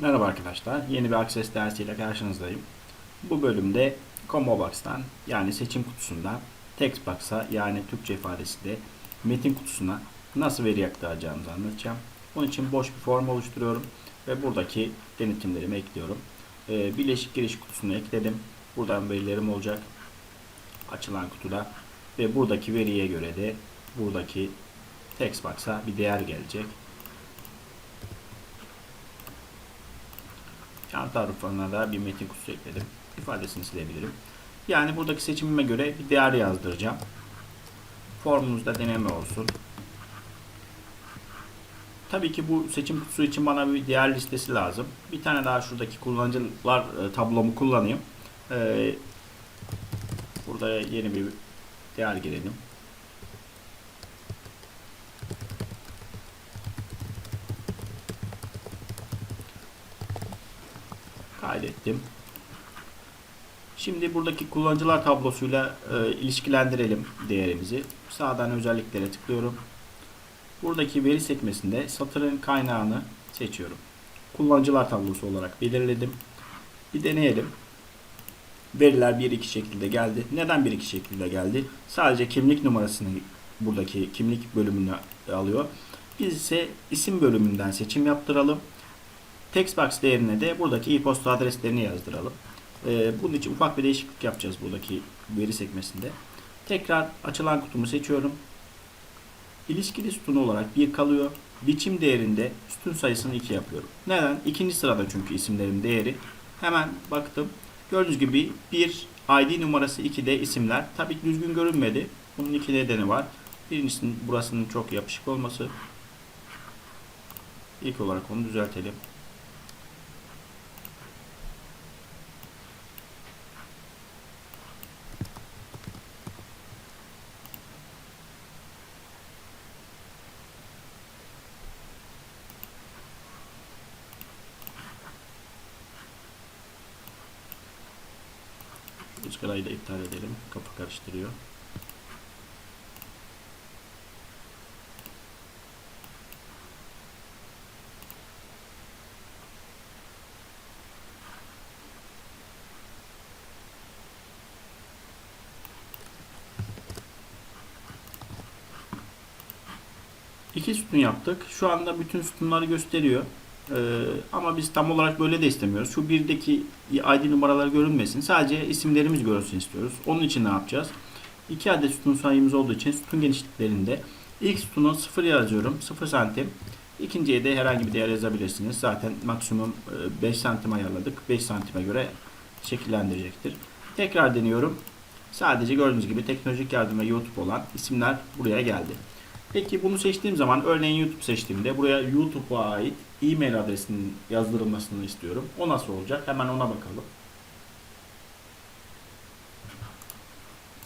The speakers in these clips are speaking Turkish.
Merhaba arkadaşlar. Yeni bir Access dersiyle karşınızdayım. Bu bölümde Combo Box'tan yani seçim kutusundan Text Box'a yani Türkçe ifadesiyle metin kutusuna nasıl veri aktaracağımızı anlatacağım. Bunun için boş bir form oluşturuyorum ve buradaki denetimlerimi ekliyorum. Ee, Birleşik giriş kutusunu ekledim. Buradan verilerim olacak. Açılan kutuda ve buradaki veriye göre de buradaki text box'a bir değer gelecek. Yan tarafına da bir metin kutusu ekledim. İfadesini silebilirim. Yani buradaki seçimime göre bir değer yazdıracağım. Formumuzda deneme olsun. Tabii ki bu seçim kutusu için bana bir değer listesi lazım. Bir tane daha şuradaki kullanıcılar e, tablomu kullanayım. Ee, burada yeni bir değer girelim. Kaydettim. Şimdi buradaki kullanıcılar tablosuyla e, ilişkilendirelim değerimizi. Sağdan özelliklere tıklıyorum. Buradaki veri sekmesinde satırın kaynağını seçiyorum. Kullanıcılar tablosu olarak belirledim. Bir deneyelim. Veriler 1-2 şekilde geldi. Neden 1-2 şekilde geldi? Sadece kimlik numarasını buradaki kimlik bölümünü alıyor. Biz ise isim bölümünden seçim yaptıralım. Textbox değerine de buradaki e-posta adreslerini yazdıralım. Ee, bunun için ufak bir değişiklik yapacağız buradaki veri sekmesinde. Tekrar açılan kutumu seçiyorum. İlişkili sütun olarak 1 kalıyor. Biçim değerinde sütun sayısını 2 yapıyorum. Neden? İkinci sırada çünkü isimlerin değeri. Hemen baktım. Gördüğünüz gibi bir ID numarası 2'de isimler. Tabii ki düzgün görünmedi. Bunun iki nedeni var. Birincisinin burasının çok yapışık olması. İlk olarak onu düzeltelim. Izgarayı da iptal edelim. Kapı karıştırıyor. İki sütun yaptık. Şu anda bütün sütunları gösteriyor. Ee, ama biz tam olarak böyle de istemiyoruz. Şu birdeki ID numaraları görünmesin. Sadece isimlerimiz görünsün istiyoruz. Onun için ne yapacağız? 2 adet sütun sayımız olduğu için sütun genişliklerinde ilk sütunu 0 yazıyorum. 0 santim. İkinciye de herhangi bir değer yazabilirsiniz. Zaten maksimum e, 5 santim ayarladık. 5 santime göre şekillendirecektir. Tekrar deniyorum. Sadece gördüğünüz gibi teknolojik yardım ve YouTube olan isimler buraya geldi. Peki bunu seçtiğim zaman örneğin YouTube seçtiğimde buraya YouTube'a ait e-mail adresinin yazdırılmasını istiyorum. O nasıl olacak? Hemen ona bakalım.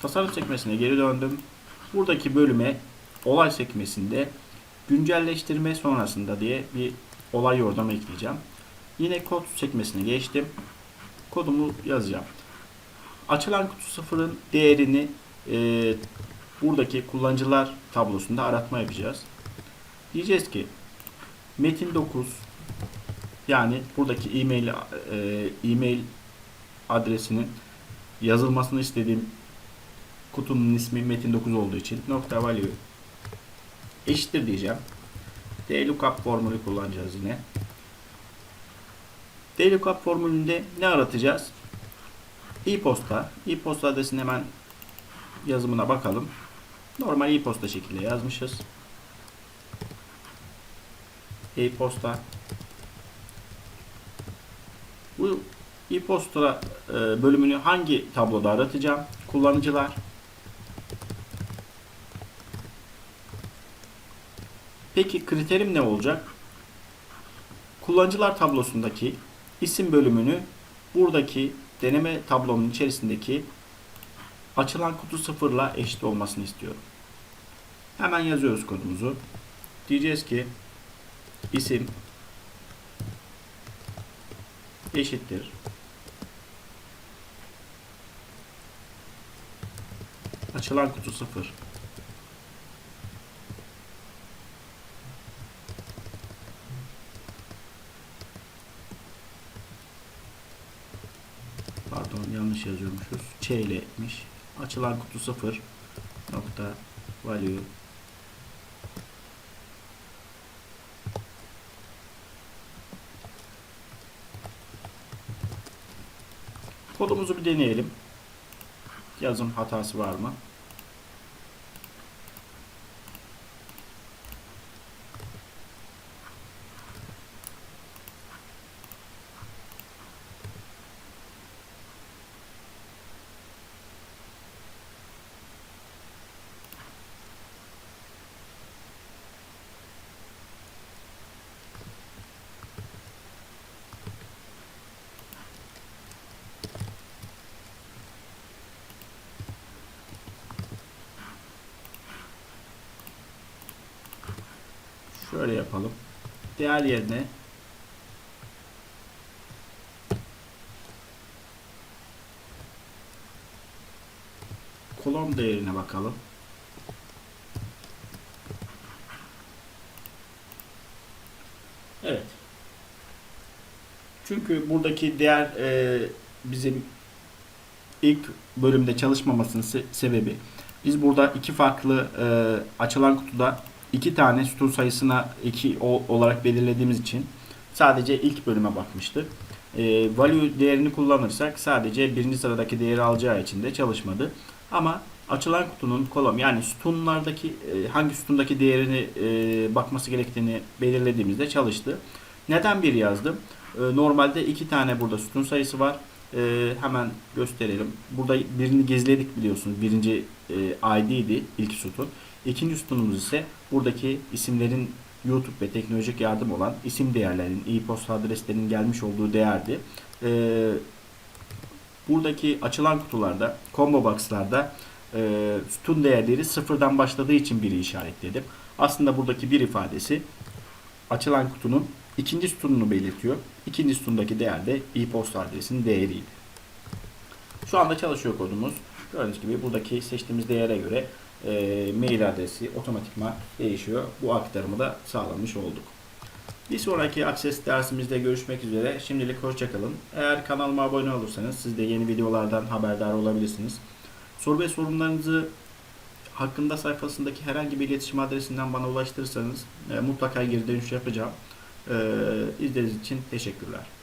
Tasarım sekmesine geri döndüm. Buradaki bölüme olay sekmesinde güncelleştirme sonrasında diye bir olay yordamı ekleyeceğim. Yine kod sekmesine geçtim. Kodumu yazacağım. Açılan kutu sıfırın değerini e, buradaki kullanıcılar tablosunda aratma yapacağız. Diyeceğiz ki metin 9 yani buradaki e-mail e, e-mail adresinin yazılmasını istediğim kutunun ismi metin 9 olduğu için nokta value eşittir diyeceğim. DLOOKUP formülü kullanacağız yine. DLOOKUP formülünde ne aratacağız? E-posta. E-posta adresini hemen yazımına bakalım. Normal e-posta şekilde yazmışız. E-posta. Bu e-posta e, bölümünü hangi tabloda aratacağım? Kullanıcılar. Peki kriterim ne olacak? Kullanıcılar tablosundaki isim bölümünü buradaki deneme tablonun içerisindeki açılan kutu sıfırla eşit olmasını istiyorum. Hemen yazıyoruz kodumuzu. Diyeceğiz ki isim eşittir. Açılan kutu sıfır. Pardon yanlış yazıyormuşuz. Ç ile etmiş. Açılan kutu 0 nokta value Kodumuzu bir deneyelim. Yazım hatası var mı? Şöyle yapalım. Değer yerine kolon değerine bakalım. Evet. Çünkü buradaki değer e, bizim ilk bölümde çalışmamasının se- sebebi biz burada iki farklı e, açılan kutuda iki tane sütun sayısına iki o- olarak belirlediğimiz için sadece ilk bölüme bakmıştı. E, value değerini kullanırsak sadece birinci sıradaki değeri alacağı için de çalışmadı. Ama açılan kutunun kolom yani sütunlardaki e, hangi sütundaki değerini e, bakması gerektiğini belirlediğimizde çalıştı. Neden bir yazdım? E, normalde iki tane burada sütun sayısı var. E, hemen gösterelim. Burada birini gizledik biliyorsunuz. Birinci e, ID'di ilk sütun. İkinci sütunumuz ise buradaki isimlerin YouTube ve teknolojik yardım olan isim değerlerinin, e-posta adreslerinin gelmiş olduğu değerdi. E, buradaki açılan kutularda, combo box'larda e, sütun değerleri sıfırdan başladığı için biri işaretledim. Aslında buradaki bir ifadesi açılan kutunun ikinci sütununu belirtiyor. İkinci sütundaki değer de e-posta adresinin değeriydi. Şu anda çalışıyor kodumuz. Gördüğünüz gibi buradaki seçtiğimiz değere göre e, mail adresi otomatikman değişiyor. Bu aktarımı da sağlamış olduk. Bir sonraki Access dersimizde görüşmek üzere. Şimdilik hoşçakalın. Eğer kanalıma abone olursanız siz de yeni videolardan haberdar olabilirsiniz. Soru ve sorunlarınızı hakkında sayfasındaki herhangi bir iletişim adresinden bana ulaştırırsanız e, mutlaka geri dönüş yapacağım. E, izlediğiniz için teşekkürler.